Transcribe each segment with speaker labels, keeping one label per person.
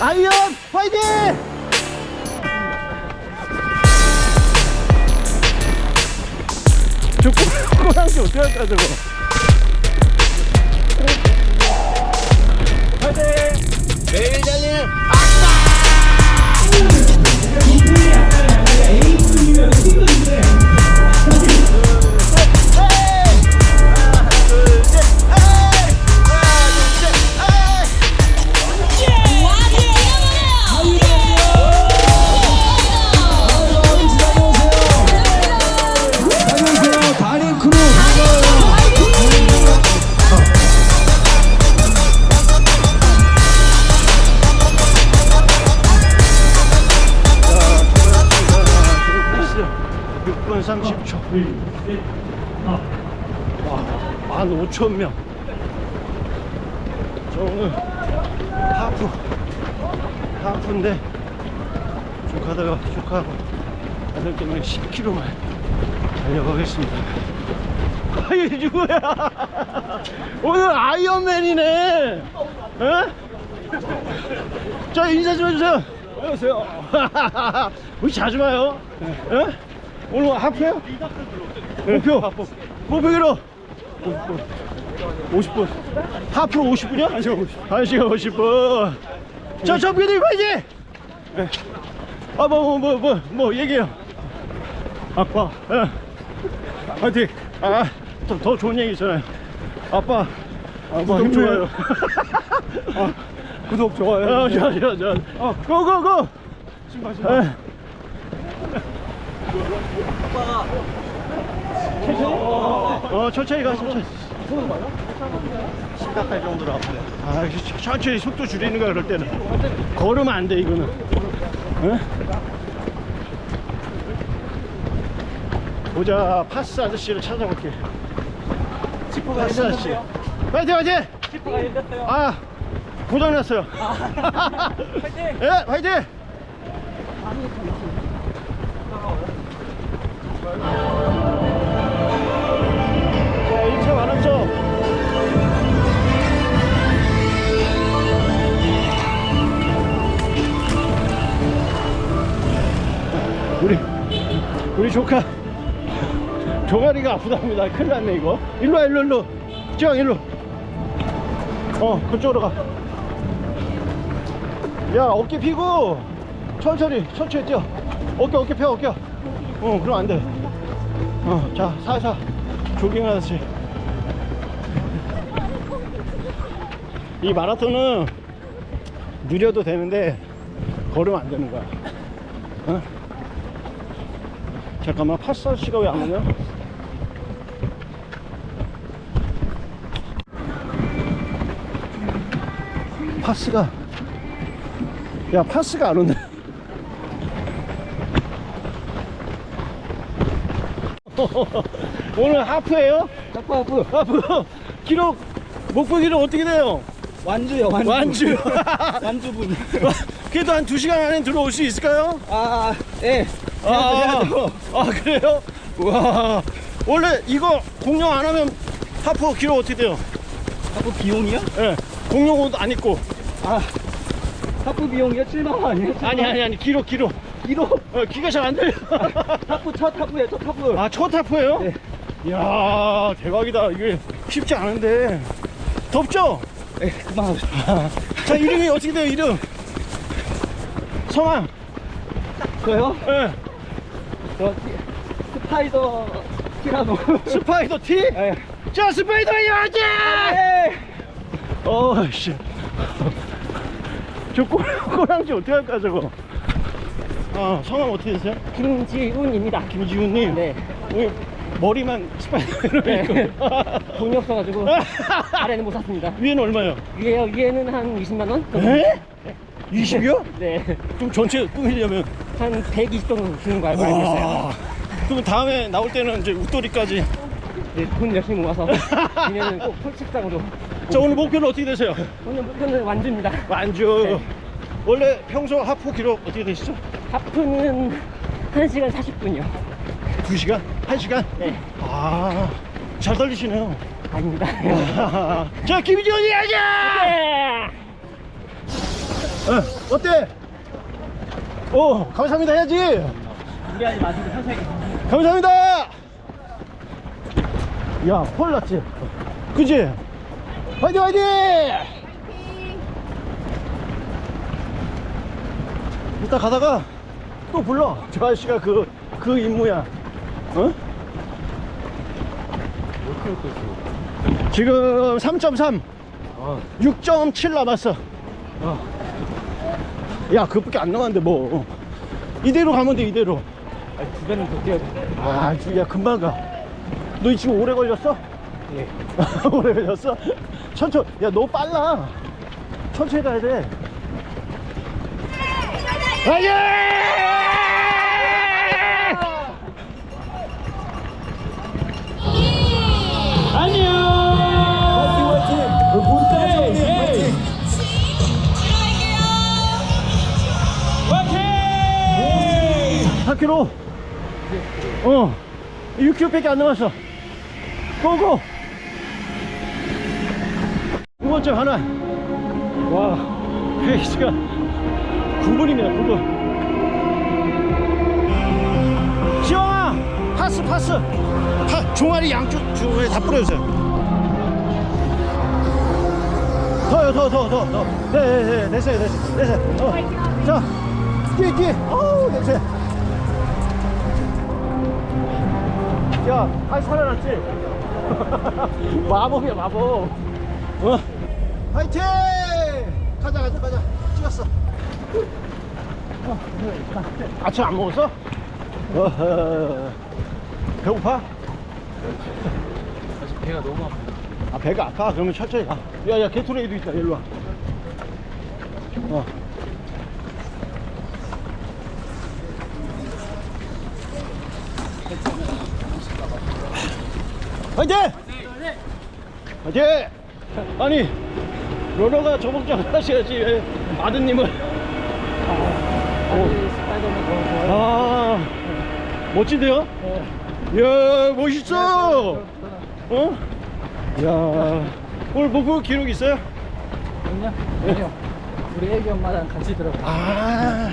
Speaker 1: 아이언 파이팅! 저 꼬- 꼬랑지 어떻게 할까 저거 파이팅! 매일 달리는
Speaker 2: 안녕
Speaker 1: 6천 명. 저 오늘 하프, 하프인데, 쭉 가다가 쭉 하고 8개만 10km만 달려가겠습니다. 아유, 누구야? 오늘 아이언맨이네! 에? 자, 인사 좀 해주세요. 안녕하세요. 우리 자주 봐요. 에? 오늘 하프요? 목표. 목표기로. 50분. 하프로 50분이요? 1시간 50분 1시간 50분 자 정비님 파이팅! 아뭐 뭐 뭐 뭐 뭐 얘기해요. 아빠. 어. 파이팅. 아더 더 좋은 얘기 있잖아요. 아빠. 아빠 힘 좋아요. 아, 구독 좋아요. 어, 좋아 좋아 좋아. 어, 고고고! 신발 신발 어 천천히 가 천천히 심각할 정도로 아프네. 아 천- 천천히 속도 줄이는 거야 그럴 때는. 걸으면 안 돼 이거는. 어? 보자 파스 아저씨를 찾아볼게. 파스 아저씨. 화이팅 화이팅! 아 고장났어요. 화이팅! 예 화이팅! 자 1차 완원점 우리 우리 조카. 종아리가 아프답니다. 큰일 났네 이거. 일로 와 일로 일로. 지영 일로. 어 그쪽으로 가야 어깨 피고. 천천히 천천히 뛰어. 어깨 어깨 펴 어깨. 어 그럼 안돼. 어자 살살 조깅하듯이 이 마라톤은 느려도 되는데 걸으면 안 되는 거야 어? 잠깐만 파스 아저씨가 왜 안 오냐? 파스가 야 파스가 안 온다 오늘 하프예요?
Speaker 2: 하프 하프.
Speaker 1: 하프 기록 목표 기록 어떻게 돼요?
Speaker 2: 완주요 완주.
Speaker 1: 완주
Speaker 2: 완주분.
Speaker 1: 그래도 한 2시간 안에 들어올 수 있을까요?
Speaker 2: 아 예.
Speaker 1: 아, 아 그래요? 와 원래 이거 공룡 안 하면 하프 기록 어떻게 돼요?
Speaker 2: 하프 비용이요?
Speaker 1: 예 공룡 옷 안 입고
Speaker 2: 아 하프 비용이요? 7만 원 아니에요?
Speaker 1: 아니 아니 아니 기록 기록
Speaker 2: 1호.
Speaker 1: 어, 귀가 잘 안 들려
Speaker 2: 하프 첫 하프예요 첫 하프.
Speaker 1: 아첫 하프예요?
Speaker 2: 네.
Speaker 1: 이야 대박이다 이게 쉽지 않은데 덥죠?
Speaker 2: 예 그만하고.
Speaker 1: 자 이름이 어떻게 돼요 이름? 성함
Speaker 2: 저요?
Speaker 1: 예
Speaker 2: 저 티, 스파이더 티라노.
Speaker 1: 스파이더 티?
Speaker 2: 예.
Speaker 1: 자 스파이더 야자
Speaker 2: 예.
Speaker 1: 어씨 저 꼬, 꼬랑지 어떻게 할까 저거 아 성함 어떻게 되세요?
Speaker 3: 김지훈입니다.
Speaker 1: 김지훈님
Speaker 3: 네.
Speaker 1: 오늘 머리만 스파이더로
Speaker 3: 네.
Speaker 1: 있고
Speaker 3: 돈이 없어가지고 아래는 못 샀습니다.
Speaker 1: 위에는 얼마요?
Speaker 3: 위에요. 위에는 한 20만 원?
Speaker 1: 에? 20이요?
Speaker 3: 네.
Speaker 1: 좀 전체 꾸미려면
Speaker 3: 한 120 정도 주는 거 알고 알고 있어요.
Speaker 1: 와. 그럼 다음에 나올 때는 이제 웃돌이까지
Speaker 3: 네, 돈 열심히 모아서 니네는 꼭 폴책장으로.
Speaker 1: 자 오늘 목표는 어떻게 되세요?
Speaker 3: 오늘 목표는 완주입니다.
Speaker 1: 완주
Speaker 3: 네.
Speaker 1: 원래 평소 하프 기록 어떻게 되시죠?
Speaker 3: 하프는 1시간 40분이요.
Speaker 1: 2시간? 1시간?
Speaker 3: 네.
Speaker 1: 아, 잘 달리시네요.
Speaker 3: 아닙니다.
Speaker 1: 자, 김지훈이 하자!
Speaker 3: 네.
Speaker 1: 어, 어때? 오, 감사합니다 해야지.
Speaker 2: 무리하지 마시고 천천히.
Speaker 1: 감사합니다. 야, 홀 났지? 그지? 화이팅, 화이팅! 이따 가다가 또 불러. 저 아저씨가 그, 그 임무야. 어? 지금 3.3.
Speaker 3: 아,
Speaker 1: 6.7 남았어.
Speaker 3: 아.
Speaker 1: 야, 그것밖에 안 남았는데 뭐. 이대로 가면 돼, 이대로.
Speaker 3: 아니, 두 배는 더 뛰어야 돼.
Speaker 1: 아, 야, 금방 가. 너 지금 오래 걸렸어?
Speaker 3: 예.
Speaker 1: 오래 걸렸어? 천천히. 야, 너 빨라. 천천히 가야 돼. 안녕! 4km. 어. 6km밖에 안 남았어. 고고! 두 번째 하나. 와, 페이스가 9분입니다, 9분. 시영아! 파스, 파스! 파, 종아리 양쪽 중에 다 뿌려주세요. 더요, 더, 더, 더, 더. 네, 네, 네, 됐어요, 됐어요, 됐어요. 어. 자, 뒤에, 뒤에. 어우, 냄새. 야, 아 살아났지? 마법이야 마법. 어? 화이팅! 가자 가자 가자. 찍었어. 어, 아침 안 먹었어? 어허. 배고파?
Speaker 3: 사실 배가 너무 아파.
Speaker 1: 아 배가 아파? 그러면 천천히 가. 야야 게토레이도 있다. 일로 와. 어. 화이팅! 화이팅! 아니 러너가 저벅장 하셔야지 왜 아드님을
Speaker 2: 좋아요.
Speaker 1: 아 멋진데요? 이야 멋있어 어? 야 오늘 목표 기록 있어요?
Speaker 2: 그럼요? 아니요. 우리 애기 엄마랑 같이 들어가.
Speaker 1: 아,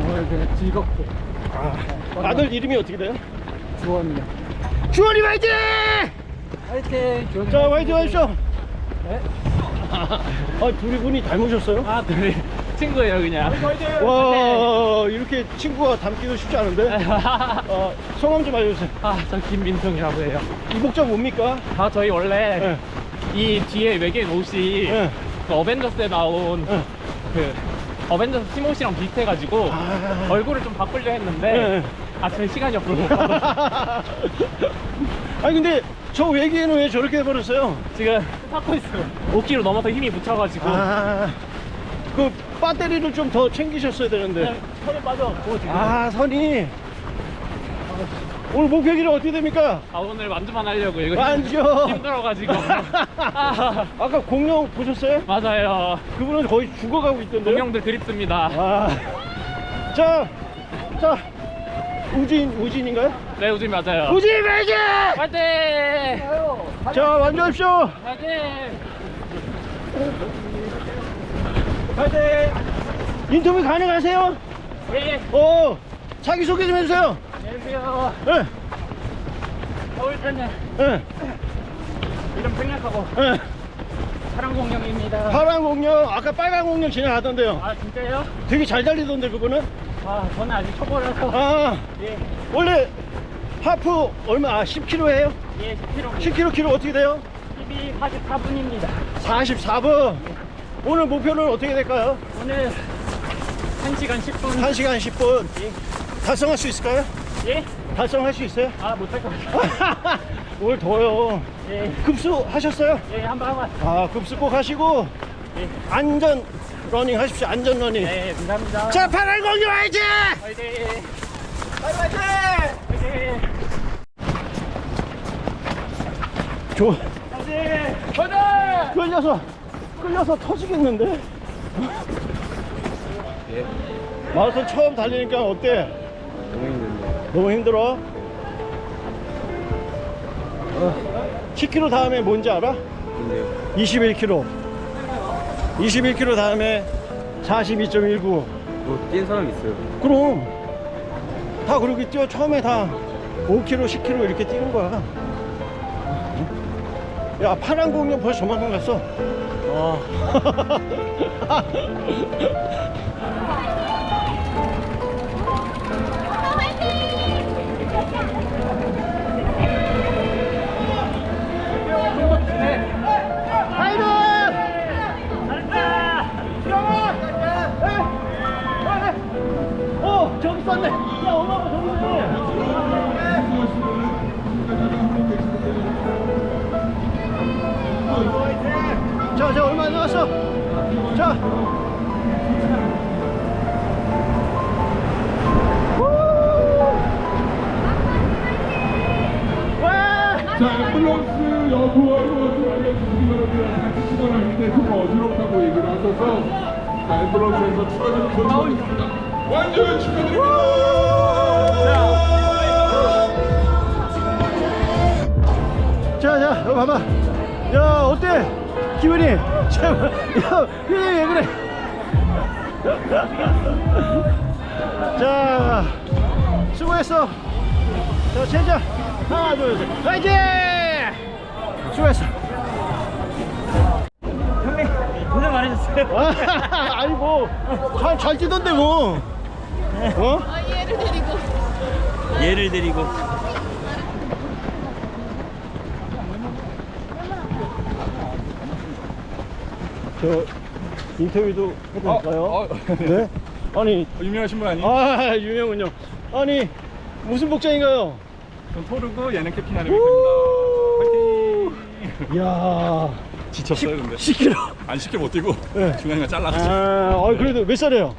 Speaker 2: 오늘 그냥 즐겁게.
Speaker 1: 아 아들 이름이 어떻게 돼요?
Speaker 2: 주원이요.
Speaker 1: 주원이 화이팅!
Speaker 2: 화이팅! 주원이
Speaker 1: 자 화이팅 하십시오
Speaker 2: 네?
Speaker 1: 아 둘이 분이 닮으셨어요?
Speaker 3: 아, 둘이 친구예요, 그냥.
Speaker 1: 와 이렇게 친구가 닮기도 쉽지 않은데 어, 성함 좀 알려주세요
Speaker 3: 아, 저 김민성이라고 해요.
Speaker 1: 이 복장 뭡니까?
Speaker 3: 아, 저희 원래
Speaker 1: 예,
Speaker 3: 이 뒤에 외계인 옷이
Speaker 1: 예.
Speaker 3: 그 어벤져스에 나온
Speaker 1: 예.
Speaker 3: 그 어벤져스 팀옷이랑 비슷해가지고
Speaker 1: 아.
Speaker 3: 얼굴을 좀 바꾸려 했는데
Speaker 1: 예.
Speaker 3: 아, 저희 시간이 없어서.
Speaker 1: 아니 근데 저 외계인은 왜 저렇게 해버렸어요?
Speaker 3: 지금 닦고 있어요. 5kg 넘어서 힘이 붙여가지고
Speaker 1: 아, 그 배터리를 좀 더 챙기셨어야 되는데.
Speaker 3: 그냥 털에 빠져갖고 지금
Speaker 1: 아, 선이. 오늘 목표 기록 어떻게 됩니까?
Speaker 3: 아, 오늘 완주만 하려고 이거
Speaker 1: 완주!
Speaker 3: 힘들어가지고 아,
Speaker 1: 아까 공룡 보셨어요?
Speaker 3: 맞아요.
Speaker 1: 그분은 거의 죽어가고 있던데요?
Speaker 3: 공룡들 그립습니다.
Speaker 1: 아. 자, 자, 우진, 우진인가요?
Speaker 3: 네, 우진 맞아요.
Speaker 1: 우진 매직!
Speaker 3: 화이팅!
Speaker 1: 자, 완주하십시오!
Speaker 3: 화이팅!
Speaker 1: 파이팅! 인터뷰 가능하세요?
Speaker 3: 예,
Speaker 1: 어, 자기소개 좀 해주세요.
Speaker 3: 안녕하세요.
Speaker 1: 예,
Speaker 3: 서울 편의
Speaker 1: 예,
Speaker 3: 이름 생략하고
Speaker 1: 예.
Speaker 3: 사랑 공룡입니다.
Speaker 1: 파란 공룡, 아까 빨간 공룡 지나가던데요.
Speaker 3: 아, 진짜요?
Speaker 1: 되게 잘 달리던데, 그분은?
Speaker 3: 아, 저는 아직 초보라서.
Speaker 1: 아,
Speaker 3: 예,
Speaker 1: 원래 하프 얼마, 아, 10kg예요?
Speaker 3: 예, 10kg.
Speaker 1: 10kg 키로 어떻게 돼요?
Speaker 3: 12, 44분입니다.
Speaker 1: 44분. 오늘 목표는 어떻게 될까요?
Speaker 3: 오늘 1시간 10분.
Speaker 1: 1시간 10분. 달성할 수 있을까요?
Speaker 3: 예?
Speaker 1: 달성할 수 있어요?
Speaker 3: 아, 못할 것 같아요.
Speaker 1: 오늘 더워요.
Speaker 3: 예,
Speaker 1: 급수 하셨어요?
Speaker 3: 예, 한번 하고 왔어요.
Speaker 1: 아, 급수 꼭 하시고,
Speaker 3: 예,
Speaker 1: 안전 러닝 하십시오. 안전 러닝.
Speaker 3: 네, 감사합니다.
Speaker 1: 자, 파란 공룡 화이팅!
Speaker 3: 화이팅!
Speaker 1: 화이팅!
Speaker 3: 화이팅!
Speaker 1: 좋아.
Speaker 3: 화이팅! 화이팅!
Speaker 1: 끌려서, 끌려서 터지겠는데?
Speaker 3: 예.
Speaker 1: 마라톤 처음 달리니까 어때?
Speaker 3: 너무 힘든데.
Speaker 1: 너무 힘들어? 어, 10km 다음에 뭔지 알아?
Speaker 3: 근데요?
Speaker 1: 21km. 21km 다음에 42.19
Speaker 3: 뭐뛴 사람 있어요.
Speaker 1: 그럼. 다 그렇게 뛰어. 처음에 다 5km 10km 이렇게 뛰는 거야. 야 파란 공룡 벌써 저만큼 갔어. 어 자, 자, 얼마 안 남았어? 자. 우! 와!
Speaker 4: 자, 앰뷸런스 여부와 이것을 알려주시기 바랍니다. 같이 때좀 어지럽다고 얘기를 하셔서 자, 앰뷸런스에서 추가적인 조치를 하겠습니다. 완전 축하드립니다.
Speaker 1: 자, 자, 봐봐. 야, 어때? 기분이? 참, 야, 그래, 왜 그래? 자, 수고했어. 자, 체자. 하나, 둘, 셋. 화이팅! 수고했어.
Speaker 2: 형님 고생 많으셨어요.
Speaker 1: 아, 아니, 뭐, 잘, 잘 뛰던데, 뭐. 어?
Speaker 5: 아, 얘를 데리고.
Speaker 2: 얘를 데리고.
Speaker 1: 저, 인터뷰도 해도 될까요?
Speaker 4: 어,
Speaker 1: 네? 아니,
Speaker 4: 유명하신 분 아니에요?
Speaker 1: 아, 유명은요. 아니, 무슨 복장인가요?
Speaker 4: 전 토르고 얘는 캡틴!
Speaker 1: 이야,
Speaker 4: 지쳤어요, 근데.
Speaker 1: 10kg.
Speaker 4: 안 쉽게 못 뛰고
Speaker 1: 네.
Speaker 4: 중간에 잘라가지고.
Speaker 1: 아, 어, 그래도 몇 살이에요?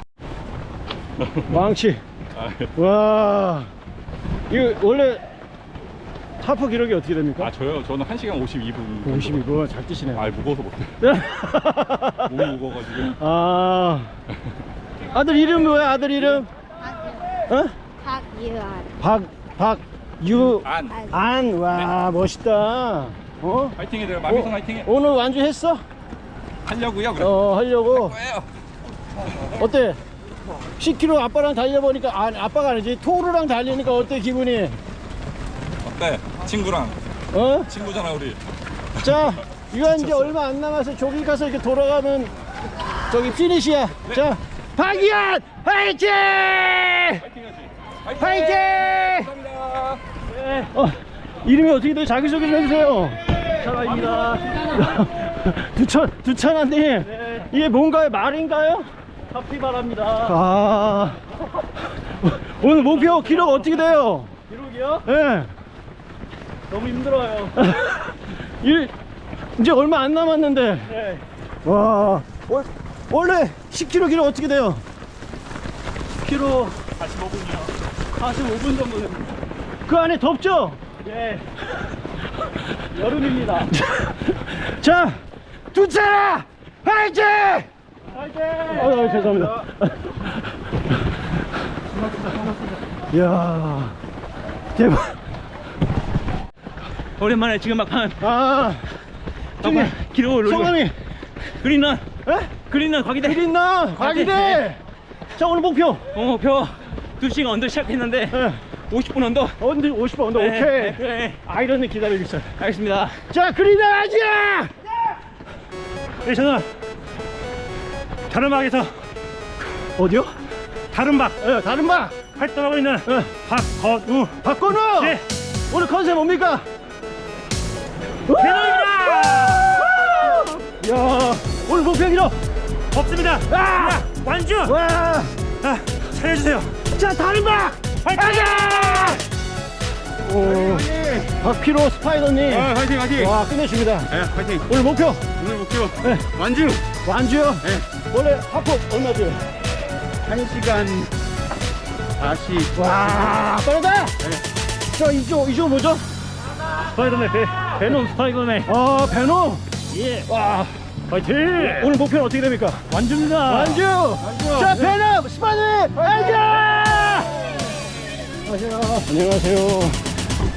Speaker 1: 망치.
Speaker 4: 아,
Speaker 1: 와, 이거 원래 타프 기록이 어떻게 됩니까?
Speaker 4: 아, 저요? 저는 1시간 52분.
Speaker 1: 52분 잘 뛰시네요.
Speaker 4: 아, 무거워서 못해요. 몸이 무거워가지고.
Speaker 1: 아, 아들 이름 뭐야? 아들 이름? 어?
Speaker 5: 박유한.
Speaker 1: 박, 박, 유,
Speaker 4: 안.
Speaker 1: 안. 와, 멋있다. 어?
Speaker 4: 화이팅 해야 돼요. 마미성 화이팅 해.
Speaker 1: 오늘 완주했어?
Speaker 4: 하려고요, 그럼.
Speaker 1: 어, 하려고.
Speaker 4: 거예요.
Speaker 1: 어때? 10km 아빠랑 달려보니까, 아, 아빠가 아니지. 토르랑 달리니까 어때, 기분이?
Speaker 4: 어때? 친구랑.
Speaker 1: 어?
Speaker 4: 친구잖아, 우리.
Speaker 1: 자, 이거 이제 얼마 안 남아서 저기 가서 이렇게 돌아가면 저기 피니시야. 자, 박이안 화이팅!
Speaker 4: 화이팅.
Speaker 1: 화이팅!
Speaker 4: 감사합니다.
Speaker 1: 어, 이름이 어떻게 돼요? 자기소개 좀 해주세요.
Speaker 2: 차가입니다.
Speaker 1: 두천, 두천아님. 이게 뭔가요? 말인가요?
Speaker 2: 카피바랍니다.
Speaker 1: 아. 오늘 목표 기록 어떻게 돼요?
Speaker 2: 기록이요?
Speaker 1: 예.
Speaker 2: 너무 힘들어요.
Speaker 1: 일, 이제 얼마 안 남았는데.
Speaker 2: 네.
Speaker 1: 와. 월- 원래 10km 기록 어떻게 돼요?
Speaker 2: 키로 45분이요. 45분 정도 됩니다.
Speaker 1: 그 안에 덥죠?
Speaker 2: 예. 여름입니다.
Speaker 1: 자, 두차라! 화이팅!
Speaker 2: 화이팅!
Speaker 1: 어, 어, 죄송합니다. 이야, 대박.
Speaker 2: 오랜만에 지금 막판
Speaker 1: 아,
Speaker 2: 막판 기록을 올리고
Speaker 1: 성함이,
Speaker 2: 그린런
Speaker 1: 에?
Speaker 2: 그린런 과기대
Speaker 1: 그린나, 과기대.
Speaker 2: 네.
Speaker 1: 자, 오늘 목표.
Speaker 2: 어, 목표 2시간 언더 시작했는데
Speaker 1: 예.
Speaker 2: 50분 언더
Speaker 1: 언제 50번 언더,
Speaker 2: 네,
Speaker 1: 오케이.
Speaker 2: 네, 네.
Speaker 1: 아이런을 기다리고 있어요.
Speaker 2: 알겠습니다
Speaker 1: 자, 그린나 하자!
Speaker 2: 네 저는 다른막에서
Speaker 1: 어디요?
Speaker 2: 다른막
Speaker 1: 예, 다른 방.
Speaker 2: 활동하고 있는
Speaker 1: 예.
Speaker 2: 박건우
Speaker 1: 박건우!
Speaker 2: 네.
Speaker 1: 오늘 컨셉 뭡니까?
Speaker 2: 대박이다
Speaker 1: 야 오늘 목표 기록!
Speaker 2: 없습니다
Speaker 1: 아!
Speaker 2: 완주
Speaker 1: 와!
Speaker 2: 아, 살려주세요
Speaker 1: 자, 다른 방!
Speaker 2: 화이팅!
Speaker 1: 오, 박피로 스파이더님.
Speaker 4: 아, 화이팅, 화이팅.
Speaker 1: 와, 끝내줍니다.
Speaker 4: 네, 화이팅.
Speaker 1: 오늘 목표!
Speaker 4: 오늘 목표.
Speaker 1: 네.
Speaker 4: 완주.
Speaker 1: 완주요?
Speaker 4: 네.
Speaker 1: 원래 하프 얼마죠?
Speaker 4: 1시간 40.
Speaker 1: 와, 빠르다! 자, 이쪽, 이쪽 뭐죠?
Speaker 2: 스파이더맨 배, 베놈 스파이더맨
Speaker 1: 아, 베노!
Speaker 2: 예
Speaker 1: 와,
Speaker 2: 화이팅
Speaker 1: 오늘 목표는 어떻게 됩니까?
Speaker 2: 완주입니다
Speaker 1: 완주! 자, 베놈! 스파이더맨! 완주! 안녕하세요. 안녕하세요.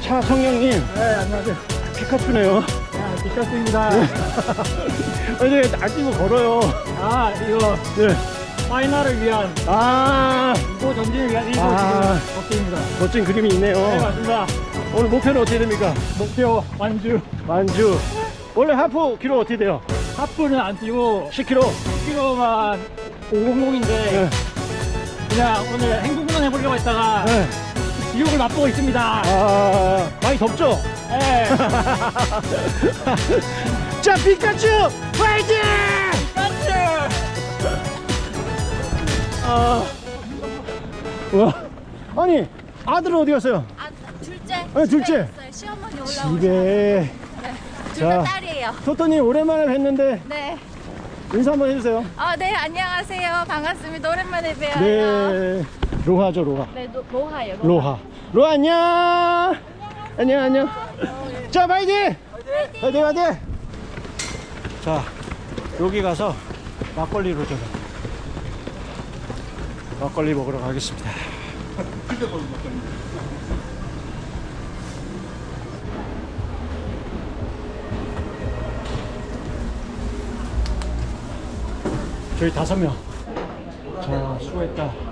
Speaker 1: 차성영님. 네, 안녕하세요. 피카츄네요. 아,
Speaker 2: 피카스입니다
Speaker 1: 아니, 안 뛰고 걸어요.
Speaker 2: 아 이거
Speaker 1: 네.
Speaker 3: 파이널을 위한 아또 전진을 위한 일부
Speaker 1: 아.
Speaker 3: 지금 걷기입니다.
Speaker 1: 멋진 그림이 있네요
Speaker 3: 네 맞습니다.
Speaker 1: 오늘 목표는 어떻게 됩니까?
Speaker 3: 목표 완주.
Speaker 1: 만주 원래 하프 키로 어떻게 돼요?
Speaker 3: 하프는 안 뛰고
Speaker 1: 10km
Speaker 3: 10km만 500인데
Speaker 1: 네.
Speaker 3: 그냥 오늘 행동만 해보려고 했다가
Speaker 1: 네.
Speaker 3: 지옥을 맛보고 있습니다.
Speaker 1: 아 많이 덥죠?
Speaker 3: 네.
Speaker 1: 자 피카츄 파이팅! 아, 와, 아니 아들은 어디 갔어요?
Speaker 5: 아, 둘째.
Speaker 1: 네, 둘째.
Speaker 5: 집에 있어요. 시어머니 올라오셔.
Speaker 1: 집에
Speaker 5: 둘다
Speaker 1: 자.
Speaker 5: 딸이에요.
Speaker 1: 토토님 오랜만에 뵀는데
Speaker 5: 네.
Speaker 1: 인사 한번 해주세요.
Speaker 5: 아, 네, 안녕하세요. 반갑습니다. 오랜만에 뵈어요.
Speaker 1: 네, 로하죠 로하.
Speaker 5: 네, 노, 로하예요.
Speaker 1: 로하. 로하 안녕. 안녕 안녕. 자 파이팅! 파이팅 파이팅! 자 여기 가서 막걸리로 좀 막걸리 먹으러 가겠습니다. 저희 다섯 명. 자 수고했다.